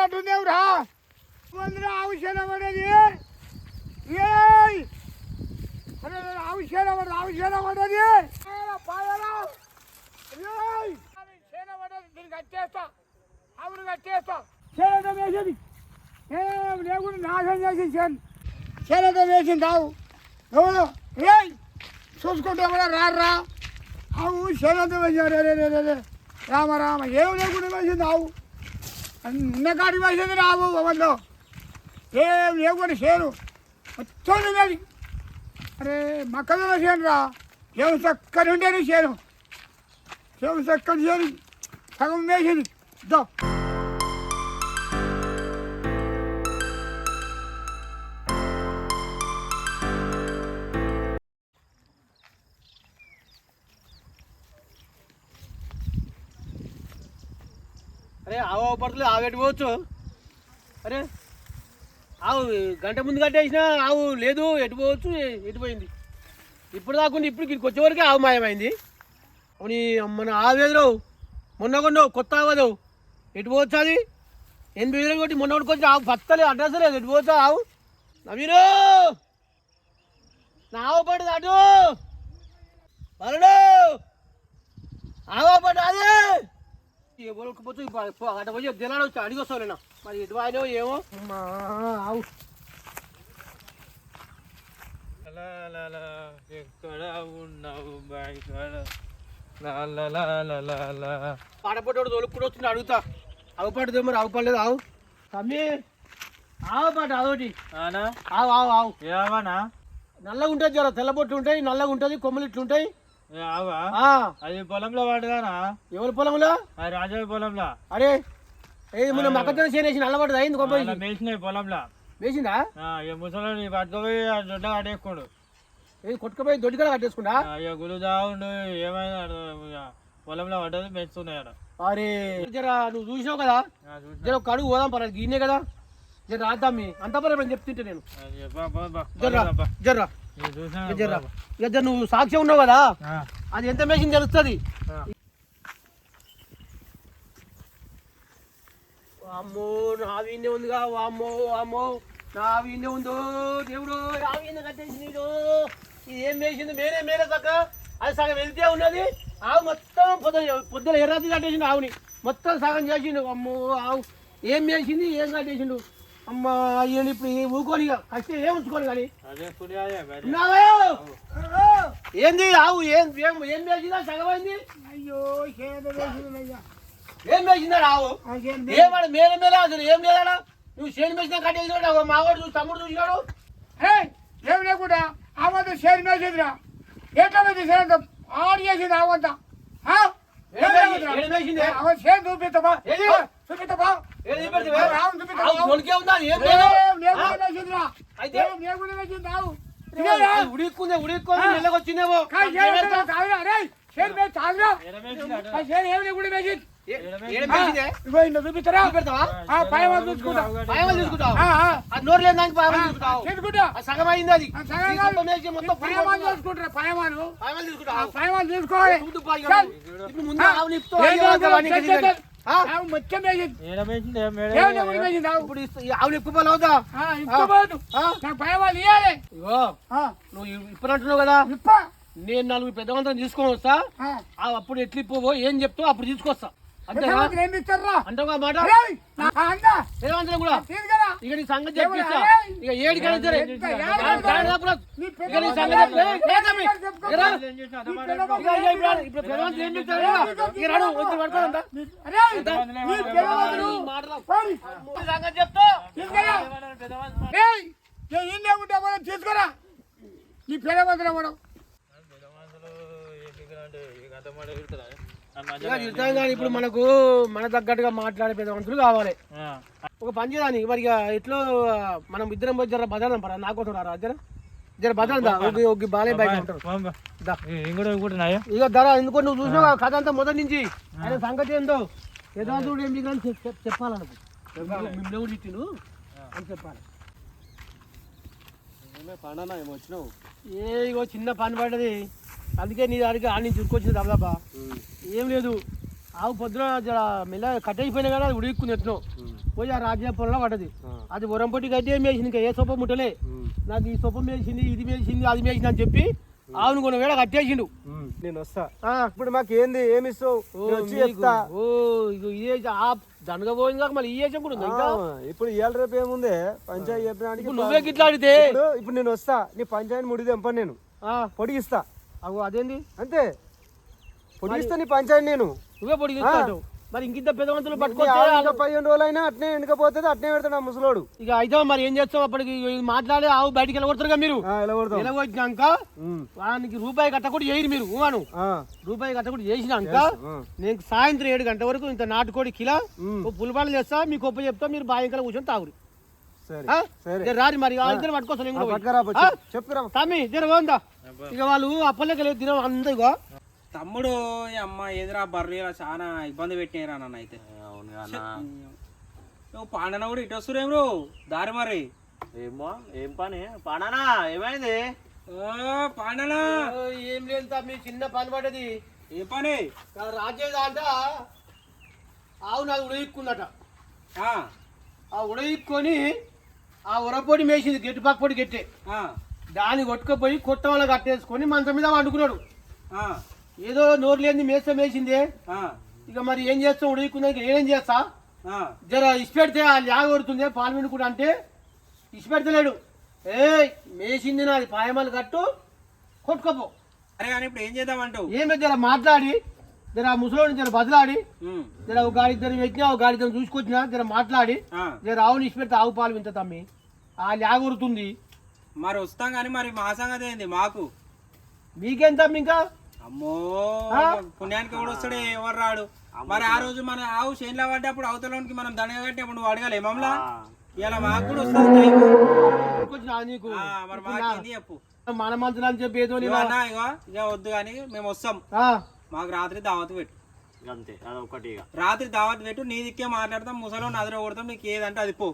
పడ్డట్టుందేవు రా మందిర ఆవుషేన పడేది ఏయ్ అరే ఆవుషేన పడదు ఆవుషేన పడేది పాయరా ఏయ్ చేన పడేది దీనికి కట్టేస్తా ఆవును కట్టేస్తా చేనతో వేసేది ఏం లేకుండా నాశనం చేసి చేను చేనతో వేసింది ఆవు ఎవరు ఏయ్ చూసుకుంటే కూడా రారా ఆవు చేనతో వేసారు రే రే రే రే రామ రామ ఏం లేకుండా వేసింది ఆవు ఉన్న కాడికి వేసింది రావు భవన్లో ఏం లేకుండా చేను మొత్తం వేడి అరే మక్కలో చేను రా ఏం చక్కని ఉండేది చేను ఏం చక్కని చేను సగం వేసింది దో అరే ఆవు పడుతుంది ఆవేటి పోవచ్చు? అరే ఆవు గంట ముందు కట్టేసిన ఆవు లేదు ఎటు పోవచ్చు? ఎ- ఎటు పోయింది? ఇప్పుడు దాకుండా ఇప్పుడు ఇక్కడికి వచ్చేవరకే ఆవు మాయమైంది. అవును మన ఆవు మొన్న కొండవు కొత్త ఆవదు ఎటు పోవచ్చు అది? ఎనిమిది వేలు కొట్టి మొన్న కొట్టి ఆవు పత్తలేదు అడ్రస్ లేదు. ఎటు పోవచ్చు ఆవు? నవీరు! నా ఆవు పడదు అటు వరుడు! ఆవు పడ్డ ఎవరికి అట పోయి దినాలు వచ్చి అడిగి వస్తాను మరి ఎటు వాయినో ఏమో. అమ్మా, ఆవు. ఎక్కడ ఉన్నావు పాడపడ్డాడు తోలుకుని వస్తుంది అడుగుతా. ఆవు పడ్డది మరి ఆవు పడలేదు ఆవు. తమ్మి ఆవు పాట అదొకటి ఆనా ఆవు ఆవు ఆవు. ఏమన్నా? నల్లగా ఉంటుంది జర తెల్లబొట్టు ఉంటాయి నల్లగా ఉంటుంది కొమ్మలు ఇట్లుంటాయి. అది పొలంలో పడదానా ఎవరి పొలంలో? రాజా పొలంలో. అరే ఏది మొన్న మక్కతో చేనేసి నల్లబడ్డది అయింది అలా మేసినాయి పొలంలో. వేసిందా ముసలి పట్టుకుపోయి దొడ్డ కట్టేసుకోడు. ఏది కొట్టుకుపోయి దొడ్డికడ కట్టేసుకుంటా ఆ, ఇక గులుదా ఉండు ఏమైనా పొలంలో పడ్డది పెంచుతున్నాయి. అరే జర నువ్వు చూసినావు కదా? చూసినా. జర ఒక అడుగు పోదాం పర్లేదు గీనే కదా? జర రాద్దాం అంత పర్లేదు చెప్తుంటే నేను. జర్రా. జర్రా ఇక నువ్వు సాక్ష్యం ఉన్నావు కదా? అది ఎంత మేషన్ తెలుస్తుంది. అమ్మో నా వీణ్ణే ఉందిగా అమ్మో అమ్మో నా వీణ్ణే ఉందో దేవుడు నా వీణ్ణే కట్టేసి నీడు. ఇది ఏం వేసింది మేరే మేరే చక్క అది సగం వెళ్తే ఉన్నది. ఆవు మొత్తం పొద్దున పొద్దున ఎర్రది కట్టేసిండు ఆవుని. మొత్తం సగం చేసిండు. అమ్మో ఆవు. ఏం వేసింది ఏం కట్టేసిండు? అమ్మ ఈయన ఇప్పుడు ఈ ఊకొని కష్టం ఏం ఉంచుకోను కానీ? ఏంది ఆవు ఏం ఏం ఏం వేసిందా? సగం అయింది? అయ్యో చేను ఏం వేసిందా ఆవు ఏమాడు మేల మేల అసలు ఏం లేదాడా నువ్వు చేను వేసినా కట్టేసినాడు మావాడు చూసి తమ్ముడు చూసినాడు హే ఏం లేకుండా ఆవంతా షేర్ మేసేదిరా ఎట్లా చేసేది ఆడి చేసేది ఆవంతా. ఆ? ఏం ఉడిక్కుంది ఇగో ఇందులో చూపిస్తారా? పెడతావా ఆ, పై వాళ్ళు చూసుకుంటా. ఆ. అది నోరు లేదు దానికి తీసుకుంటావు తీసుకుంటా అది సగం అయింది అది. మొత్తం పడుతుందా? చూసుకుంటారా? పైమాలు పాయమలు ఆ, తీసుకుంటావు పైమాలు తీసుకోవాలి చూడు పాయి చాలు. ఇప్పుడు ముందు ఆ, ఆవు నిప్పుతో ఏం అయ్యో, లేదు, అవన్నీ చెక్ కింద చేద్దాం. ఆ? ఆవు మొత్తం వేసింది ఎడమేసింది, ఏం ఏం ఎడమేసింది? లేకుండా వేసింది ఆవు ఇప్పుడు ఇస్త- ఈ ఆవు నిప్పుకోవాలి అవుతా నువ్వు ఇప్పుడు అంటున్నావు కదా? ఇప్ప. నేను నలుగురు పెద్దవంతం తీసుకొని వస్తా. అప్పుడు ఎట్లు ఇప్పవో? ఏం చెప్తావు? అప్పుడు తీసుకొస్తా. అంతేనా? అంటావు మాట? కూడా. ఇక నీ సంగతి? చెప్పిస్తా! ఇక ఏడికైనా సరే ఇక నీ సంగతి ఇప్పుడు ఏం? ఇక రాడు వచ్చి సంగతి చెప్తా తీసుకురా నీ ఏం యుద్ధం కానీ ఇప్పుడు మనకు మన తగ్గట్టుగా మాట్లాడే పెద్దవంతులు కావాలి. ఆ, ఒక పని చేయడానికి మరి ఇక ఎట్లో మనం ఇద్దరం పోయి జర బదలం పరా. నా కోసం రారా జర? జర బదలం బాలే బయట ఇక ధర ఎందుకో నువ్వు చూసినావు కదా కథ అంతా మొదటి నుంచి. ఆయన సంగతి ఏందో? యథార్థుడు ఏం దిగాలని చెప్- చెప్- చెప్పాలనుకో. మిమ్మల్ని తిట్టిను అని చెప్పాలి. ఏ ఇగో చిన్న పని పడ్డది. అందుకే నీ దానికి ఆడి నుంచి ఉరుకొచ్చింది దబదబా ఏం లేదు. ఆవు పొద్దున జర మెల్ల కట్టయిపోయినా కానీ అది ఉడిక్కుంది ఎట్నో. పోయి ఆ రాజ్య పొలంలో పడ్డది. అది ఉరంపొట్టి ఏం వేసింది? ఇంకా ఏ సొప్ప ముట్టలే. నాకు ఈ సొప్ప మేసింది ఇది మేసింది అది మేసింది అని చెప్పి ఆవును కొన్ని వేళ కట్టేసిండు నేను వస్తా. ఆ, ఇప్పుడు మాకు ఏంది? ఏమి ఇస్తావు? ఇదే ఆ దండగా పోయింది కాక మళ్ళీ కూడా ఇంకా? ఆ, ఇప్పుడు ఇవాళ రేపు ఏముంది? పంచాయతీ చెప్పడానికి ఇప్పుడు నువ్వే గిట్లా ఆడితే ఇప్పుడు ఇప్పుడు నేను వస్తా. నీ పంచాయతీ ముడి తెంపను నేను. ఆ, పొడిగిస్తా. అగో అదేంది? అంతే. పొడిగిస్తా నీ పంచాయతీ నేను. నువ్వే పొడిగిస్తాడు మరి ఇంకింత పెద్దవంతులు ఇంకా పదిహేను రోజులు అయినా అట్నే ఎండుకపోతుంది అట్నే పెడతాడు ఆ ముసలోడు. ఇక అయితే మరి ఏం చేస్తాం అప్పటికి? మాట్లాడి ఆవు బయటికి వెళ్ళగొడతారుగా మీరు. వెళ్ళగొచ్చినాక వానికి రూపాయి కట్ట కూడా చేయరు మీరు ఊను రూపాయి కట్ట కూడా చేసినాక నేను సాయంత్రం ఏడు గంటల వరకు ఇంత నాటుకోడి కిలో పులిపాలు చేస్తా మీకు ఒప్ప చెప్తా మీరు బాయంకల కూర్చొని తాగురు రారి మరి పట్టుకోసం తమ్మి జర పోందా? ఇక వాళ్ళు అప్పలేక లేదు తినం అంతా ఇగో. తమ్ముడు అమ్మ ఎదురా బర్రెలా చాలా ఇబ్బంది పెట్టినారా నన్ను అయితే. అవును నువ్వు పాండన కూడా ఇటు వస్తురేం బ్రో దారి మరి. ఏమో ఏం పని? పనానా ఏమైంది? ఓ పాండనా ఏం లేదు తమ్మి చిన్న పని పడ్డది. ఏ పని? రాజేద అంట ఆవు నాది ఉడయిక్కుందట ఆ, ఆ ఉడయిక్కొని ఆ ఉరపొడి మేసింది గెట్టు పక్కపొడి గెట్టే. ఆ, దాన్ని కొట్టుకుపోయి కొట్టంలో కట్టేసుకొని మంచం మీద వండుకున్నాడు. ఏదో నోరు లేని మేసం వేసిందే. ఇక మరి ఏం చేస్తాం ఇక ఏం చేస్తా. జర ఇష్టపెడితే ఆ లాగ కొడుతుంది పాలు వినుకుంటా అంటే ఇష్టపెడతలేడు ఏ మేసింది నాది పాయమాలు కట్టు కొట్టుకోపో. అరే కానీ ఇప్పుడు ఏం చేద్దామంటావు? ఏం జర మాట్లాడి జర ముసలోని జర బదిలాడి జర ఒక గాడి ఇద్దరు పెట్టినా ఒక గాడి ఇద్దరు చూసుకొచ్చినా జర మాట్లాడి. జర ఆవుని ఇష్టపెడితే ఆవు పాలు వింత తమ్మి. ఆ లాగ కొడుతుంది. మరి వస్తాం కానీ మరి మా సంగతి ఏంది? మాకు. మీకేం తమ్మి ఇంకా? అమ్మో? పుణ్యానికి ఎవడు వస్తాడే ఎవరు రాడు? మరి ఆ రోజు మన ఆవు చేనులో పడ్డప్పుడు అవతలోనికి మనం దండగా కట్టినప్పుడు నువ్వు అడగాలి మమ్మల్ని ఇలా మాకు కూడా వస్తుంది మాకేంది చెప్పు? మన మంత్రులు అని చెప్పి ఏదో ఇగో అన్న ఇగో ఇక వద్దు కానీ మేము వస్తాం. మాకు రాత్రి దావత్ పెట్టు. అంతే అదొకటి రాత్రి దావత్ పెట్టు నీ దిక్కే మాట్లాడతాం ముసలో నదిలో కొడతాం నీకు ఏదంటే అది పో.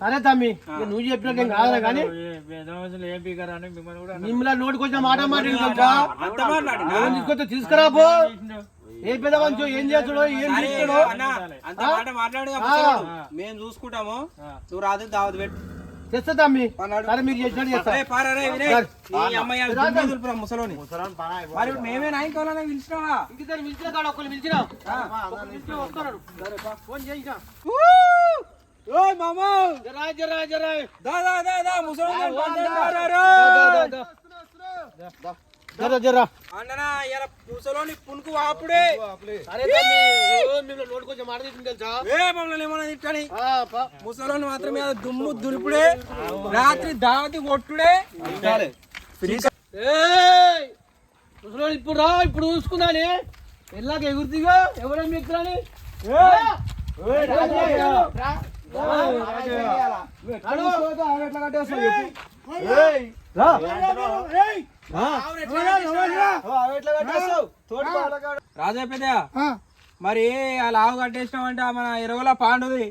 సరే తమ్మి నువ్వు చెప్పినట్టు ఏం కానీ. మిమ్మల్ని వచ్చిన మాట మాట్లాడిందా అంత మాట్లాడినా తీసుకొస్తే తీసుకురా పో ఏ పెద్ద మంచో ఏం చేస్తాడో ఏం చేస్తాడో అంత మాట మాట్లాడు. మేము చూసుకుంటాము. నువ్వు రాత్రి దావత్ పెట్టు. తెస్తా తమ్మి. సరే మీరు చేసినట్టు చేస్తా. ముసలోని. మరి మేమే పిలిచినావా? పిలిచిన కాడ ఫోన్ చేసిన ఓ మామా జరా జరా జరా దా దా దా దా ముసలోని దా, పంచాయతీ దా, రారా. దా, దా. జరా జరా అన్ననా ఇలా ముసలోని పునుకు వాపుడే తమ్మి మిమ్మల్ని మాట తీసుకుని తెలుసా ఏ మమ్మల్ని ఏమన్నా తిట్టని ఆ, పా. ముసలోని మాత్రం మీద దుమ్ము దులుపుడే రాత్రి దావతి కొట్టుడే ఏయ్! ముసలోడు ఇప్పుడు రా ఇప్పుడు చూసుకున్నానే ఎల్లాక ఎగురుతిగా ఎవరైనా ఎక్కురాని రాజా పెద్ద మరి అలా ఆవు కట్టేసినావు అంటే మన ఎరువుల పాండుది.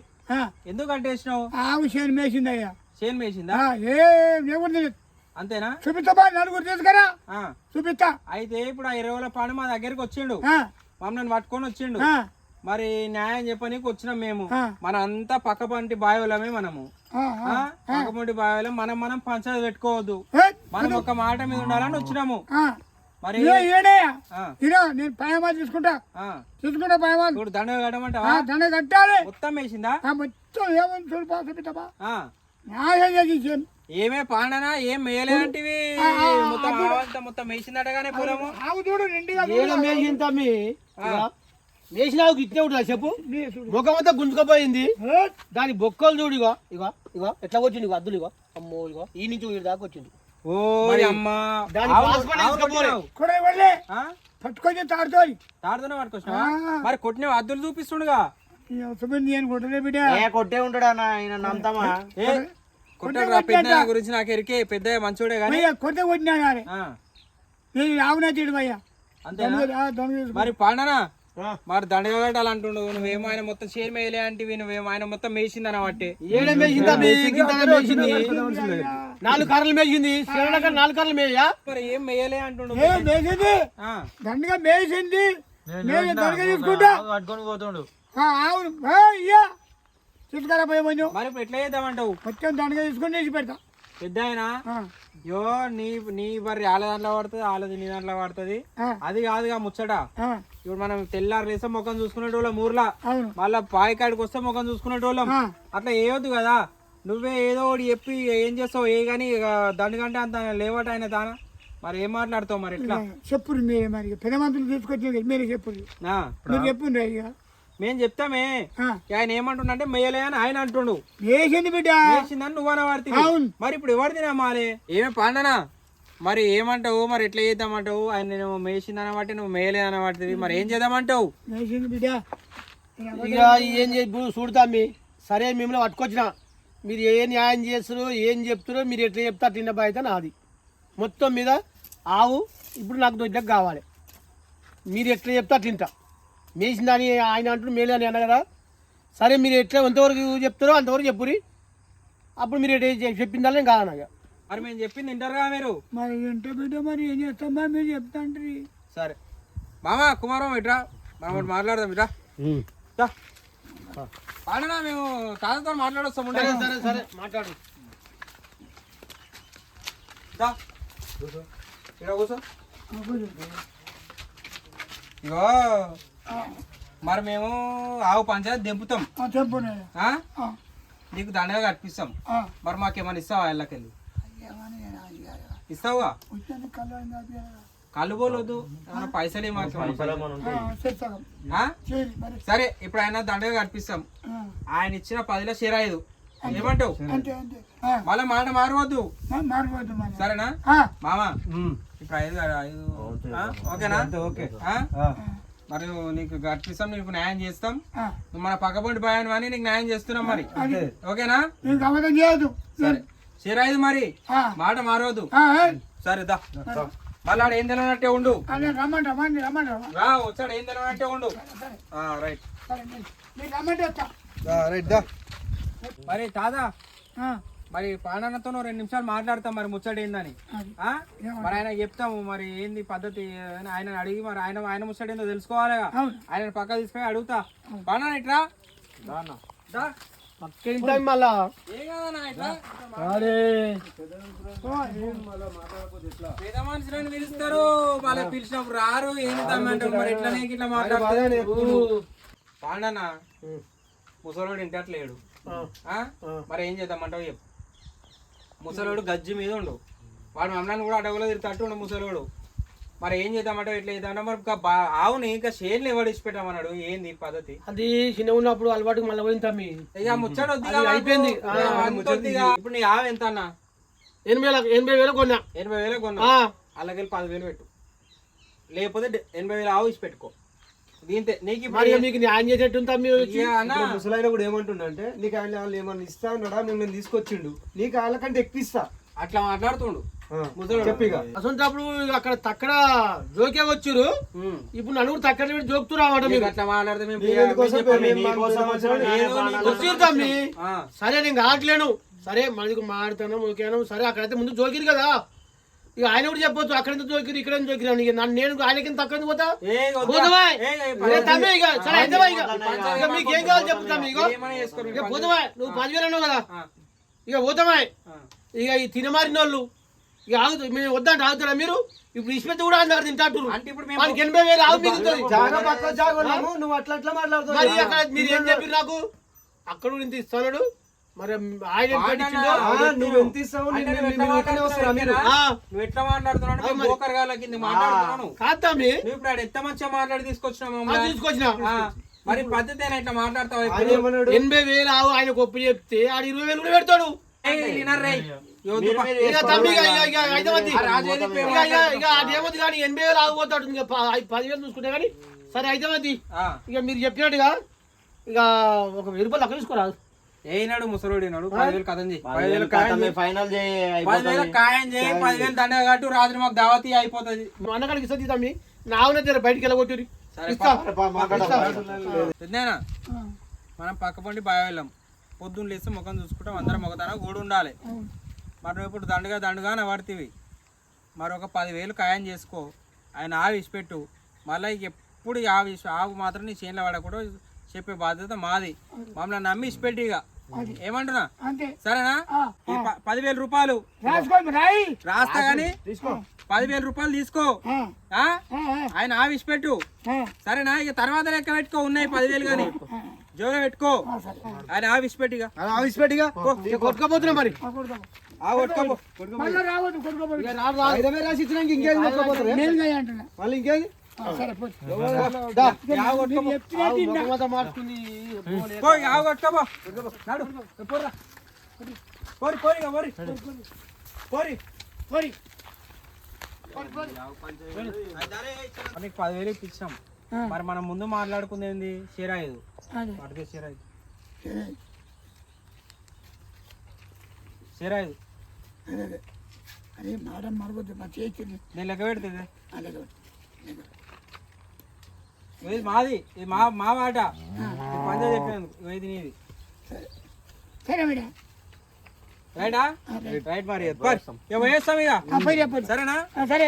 ఎందుకు కట్టేసినావు? ఆవు చేను మేసిందయ్యా. చేను మేసిందా? ఏం ఎవరు అంతేనా? చూపిస్తా నలుగురు తీసుకురా. చూపిస్తా అయితే ఇప్పుడు ఆ ఎరువుల పాండు మా దగ్గరికి వచ్చిండు. మమ్మల్ని పట్టుకొని వచ్చిండు. మరి న్యాయం చెప్పనీకి వచ్చినాం మేము. మన అంతా పక్కపంటి బాయోలమే మనము? పక్కపంటి బాయోలం మనం మనం పంచాయతీ పెట్టుకోవద్దు. మనం ఒక మాట మీద ఉండాలని వచ్చినాము. ఆ, మరి నేను పయమా. తీసుకుంటా పయమా చూడు దండ కట్టమంటావా? దండ కట్టాలి. మొత్తం వేసిందా? ఆ, మొత్తం ఏమని చూడు చూపిస్తావా ఆ. న్యాయం చేసి ఏమే పాండనా? ఏం మేలేంటివి మొత్తం మొత్తం వేసిందటగానే పొలము. ఆవు చూడు నిండుగా మేసింది తమ్మి? మేసినావుకి ఇట్టే ఉంటుందా చెప్పు? ముఖం అంతా గుంజుకపోయింది. దాని బొక్కలు చూడు ఇగో ఇగో ఇగో ఎట్లా వచ్చింది ఇగో అద్దులు ఇగో. అమ్మో ఇగో ఈ నుంచి వీడి దాకా వచ్చింది ఓ అమ్మా? పట్టుకొని తాడుతోని తాడుతూనే పట్టుకొచ్చినావా? ఆ. మరి కొట్టిన అద్దులు చూపిస్తుండగా. కొట్టలే బిడ్డ. ఏ కొట్టే ఉంటాడు అన్న ఆయన నమ్ముతామా ఏ కొట్టాడు పెద్ద గురించి నాకు ఎరికే పెద్ద మంచోడే గాని. అయ్యా కొట్టే కొట్టినా కానీ ఆ, నేను అయ్యా అంతేనా? దొంగ మరి పాండనా మరి దండగా కట్టాలి అంటుండవు నువ్వేమో ఆయన మొత్తం షేర్ మేయలే అంటే నువ్వేమో ఆయన మొత్తం మేసింది? మేసింది? నాలుగు కర్రలు మేసింది. నాలుగు కర్రలు మేయా? మరి ఏం మేయలే అంటుండు? దండగా మేసింది. నేను దండగా తీసుకుంటా. పట్టుకొని పోతుండు. ఆ, అవును మరి ఎట్లా చేద్దామంటావు? మొత్తం దండగా తీసుకొని తీసి పెడతా. పెద్ద అయినా ఆ, యో నీ నీ బర్రె ఆల దాంట్లో పడుతుంది ఆలది నీ దాంట్లో పడుతుంది. అది కాదుగా ముచ్చట. ఇప్పుడు మనం తెల్లారు లేస్తే ముఖం చూసుకునేటోళ్ళం ఊర్లో. మళ్ళా పాయికాడికి వస్తే ముఖం చూసుకునేటోళ్ళం. అట్లా వేయొద్దు కదా. నువ్వే ఏదో ఒకటి చెప్పి ఏం చేస్తావు ఏ కానీ దండుకంటే అంత లేవట ఆయన దాన మరి ఏం మాట్లాడతావు మరి ఎట్లా? చెప్పురు మీరే మరి. పెద్ద మంత్రులు తీసుకొచ్చి మీరే చెప్పురు ఆ, మీరు చెప్పుండ్రు ఇక మేం చెప్తామే ఆయన ఏమంటుండంటే మేయలే అని ఆయన అంటుండు. వేసింది బిడ్డ. వేసిందని నువ్వు అనవాడితే. అవును. మరి ఇప్పుడు ఎవరిది నమ్మాలి ఏమే పాండనా? మరి ఏమంటావు? మరి ఎట్లా చేద్దామంటావు? ఆయన నేను మేసిందని బట్టి నువ్వు మేయలే అనబడుతుంది మరి ఏం చేద్దామంటావు? వేసింది బిడ్డ. ఇక ఏం చే ఇప్పుడు చూడతామి సరే మిమ్మల్ని పట్టుకొచ్చిన. మీరు ఏ న్యాయం చేస్తారో ఏం చెప్తారో మీరు ఎట్లా చెప్తారు తిన్న బాధ్యత నాది. మొత్తం మీద ఆవు ఇప్పుడు నాకు దొడ్లకు కావాలి. మీరు ఎట్లా చెప్తా తింటా. మేసిందని ఆయన అంటున్నారు మేలే అని అన్న కదా. సరే మీరు ఎట్లా ఎంతవరకు చెప్తారో అంతవరకు చెప్పురి. అప్పుడు మీరు ఎట్లా చెప్పిందాలని నేను కాదనగా మరి మేము చెప్పింది వింటారుగా మీరు? మరి ఏంటో బిడ్డ మరి ఏం చేస్తామా మీరు చెప్తాండ్రి. సరే. మామ కుమారం ఇట్రా మనం ఒకటి మాట్లాడదాం ఇట్రా. పాండనా మేము తాతతో మాట్లాడొస్తాం ఉండే. సరే సరే సరే మాట్లాడు. కూర్చో. ఇగో. మరి మేము ఆవు పంచాయతీ దింపుతాం? నీకు దండగా కట్టిస్తాం. మరి మాకేమైనా ఇస్తావా వెళ్ళకెళ్ళి ఇస్తావా? కళ్ళు పోలొద్దు. ఏమైనా పైసలు సరే ఇప్పుడు ఆయన దండగా కట్టిస్తాం. ఆ, ఆయన ఇచ్చిన పదిలో షేర్ ఐదు. ఏమంటావు? మళ్ళీ మాట మారవద్దు. సరేనా? మామా ఇప్పుడు ఐదు ఐదు? ఓకేనా? ఓకే. ఆ? మరి నీకు కట్టిస్తాం నీకు న్యాయం చేస్తాం. మన పక్కపొంటి భయాన్ని అని నీకు న్యాయం చేస్తున్నాం మరి. ఓకేనా? నీకు అబద్ధం చేయదు సరే. షేర్ ఐదు మరి. ఆ, మాట ఏ, సరే దా. మళ్ళీ ఏం తెలియనట్టే ఉండు. వచ్చాడు ఏం తెలియనట్టే ఉండు. ఆ, రైట్. రైట్ దా. మరి తాదా ఆ, మరి పాండనతో నువ్వు రెండు నిమిషాలు మాట్లాడతాం మరి ముచ్చట ఏందని? మరి ఆయన చెప్తాము మరి ఏంది పద్ధతి? అని ఆయన అడిగి మరి ఆయన ఆయన ముచ్చట ఏందో తెలుసుకోవాలిగా అవును. ఆయన పక్క తీసుకొని అడుగుతా. పాండన ఇట్రా? పేద మనుషులని పిలుస్తారు. వాళ్ళ పిలిచినప్పుడు రారు. తమ్మంటారు మరి ఎట్లనే ఇట్లా మాట్లాడతారు పాండన్న ముసలోడు ఇంటట్లేడు ఆ? మరి ఏం చేద్దామంటావు చెప్పు. ముసలోడు గజ్జి మీద ఉండు. వాడు మమ్మల్ని కూడా అడగలో తిరుగుతట్టుండు ముసలోడు. మరి ఏం చేద్దామంటావు ఎట్లా చేద్దామంటే మరి ఆవుని ఇంకా షేర్లు ఎవడు ఇచ్చిపెట్టామన్నాడు ఏంది పద్ధతి? అది చిన్న ఉన్నప్పుడు అలవాటుకు మళ్ళీ పోయింది తమ్మి. ఇక ముచ్చట. అయిపోయింది. ఇప్పుడు నీ ఆవు ఎంత అన్న? ఎనభై వేల ఎనభై వేలు కొన్నా. ఎనభై వేలు కొన్నా. అలాగే పదివేలు పెట్టు. లేకపోతే ఎనభై వేలు ఆవు ఇచ్చి పెట్టుకో. మీకు న్యాయం చేసేట్టు తమ్మి వచ్చి. ఇక అన్న? ముసలాయన కూడా ఏమంటుండంటే నీకు ఆయన వాళ్ళు ఏమన్నా ఇస్తా ఉన్నాడా నేను నేను తీసుకొచ్చిండు. నీకు వాళ్ళ కంటే ఎక్కువ ఇస్తా. అట్లా మాట్లాడుతుండు. చెప్పిగా అసలు అక్కడ తక్కడ జోకే వచ్చారు. ఇప్పుడు నలుగురు తక్కడ పెట్టి తమ్మి. ఆ, సరే నేను కావట్లేను సరే మనకి మాడుతాను ఓకేను సరే అక్కడైతే ముందు జోకిరు కదా. ఇక ఆయన కూడా చెప్పొచ్చు అక్కడ ఎంత జోకిరు ఇక్కడ ఎంత జోకిరు అని. నన్ను నేను ఆయనకి తక్కువ పోతా? పోతావా? తమ్మి ఇక సరే అయితే ఇక. మీకు ఏం కావాలి చెప్పు తమ్మి ఇక పోతావా నువ్వు పదివేలు? అన్నావు కదా. ఇక పోతామా ఆ. ఇక ఈ తినమారిన వాళ్ళు ఇక ఆగుతుంది మేము వద్దంటే ఆగుతారా మీరు? ఇప్పుడు ఇసుపెత్తి కూడా దగ్గర తింటారు అంటే ఇప్పుడు మేము మనకి ఎనభై వేలు ఆవు మిగులుతుంది. నువ్వు అట్లా అట్లా మరి మాట్లాడుతున్నావు అక్కడ మీరు ఏం చెప్పారు నాకు? అక్కడ కూడా ఇంత ఇస్తున్నాడు మరి ఆయన నువ్వు ఎంత ఇస్తావు నువ్వు ఎట్లా మాట్లాడుతున్నావు బోకర్ కింద మాట్లాడుతున్నాను. కాదు తమ్మి నువ్వు ఇప్పుడు ఆడ ఎంత మంచిగా మాట్లాడి తీసుకొచ్చిన. మరి పద్ధతి ఇట్లా మాట్లాడతావు ఎనభై వేలు ఆవు ఆయన గొప్ప చెప్తే ఆడు ఇరవై వేలు కూడా పెడతాడు. ఏయ్, వినరు రేయ్. ఇవ్వద్దు పా. ఇక తమ్మి ఇక ఇక ఇక ఐదు మంది ఆ రాజు ఏది పోయి ఇక ఇక ఇక అది ఏమవుతుంది కానీ ఎనభై వేలు ఆగిపోతాడు పదివేలు చూసుకుంటే కానీ. సరే అయితే ఇక మీరు చెప్పినట్టుగా ఇక ఒక వెయ్యి రూపాయలు అక్కడ తీసుకోరాదు ఏనాడు ముసలోడు ఈనాడు. పదివేలు కథం చేయి. పదివేలు ఖాయం చేయి. ఫైనల్ పదివేలు చేయి పదివేలు దండగా కట్టు రాత్రి మాకు దావతి అయిపోతుంది. నువ్వు అన్నకాడికి ఇస్తుంది తమ్మి నా అవున జర బయటికి వెళ్ళగొట్టురి పెద్దనా మనం పక్క పండి బాగా వెళ్ళాం పొద్దున్న లేస్తే ముఖం చూసుకుంటాం అందరం ఒకదాన గూడు ఉండాలి. మరి ఇప్పుడు దండగా దండగా పడుతుంది మరి ఒక పదివేలు ఖాయం చేసుకో. ఆయన ఆవి ఇచ్చిపెట్టు మళ్ళీ ఎప్పుడు ఆవి ఆవు మాత్రం నీ చేనులో పడకూడదు చెప్పే బాధ్యత మాది. మమ్మల్ని నమ్మి ఇచ్చిపెట్టి ఇక ఏమంటున్నా? అంతే. సరేనా? పదివేల రూపాయలు. రాయి. రాస్తా గానీ తీసుకో. పదివేల రూపాయలు తీసుకో. ఆయన ఆవిసి పెట్టు. సరేనా? ఇక తర్వాత లెక్క పెట్టుకో ఉన్నాయి పదివేలు కానీ. జోలో పెట్టుకో. ఆయన ఆవిసి పెట్టి ఇక. అది ఆవిసిపెట్టిగా కొట్టుకపోతున్నా మరి. ఆ, కొడతాము. ఆ కొట్టుకోపో. మళ్ళా రావద్దు రాసి ఇచ్చినాక ఇంకేం కొట్టుకోపోతారు నేను కదా అంటున్నా. మళ్ళీ ఇంకేది? పదివేలు ఇప్పించాం. మరి మనం ముందు మాట్లాడుకుంది ఏంది? షేర్ ఐదు అదే. అటుకే షేర్ ఐదు సరే. షేర్ ఐదు అదే, మాట మరవద్దు మా చేసింది నేను లెక్క పెడుతుంది అలాగే ఇది మాది ఇది మా మా వాట. పంచా చెప్పాను ఇది నీది. సరే మేడం. రైటా? రైట్ మరి పోయేస్తాం ఇక. సరేనా? సరే.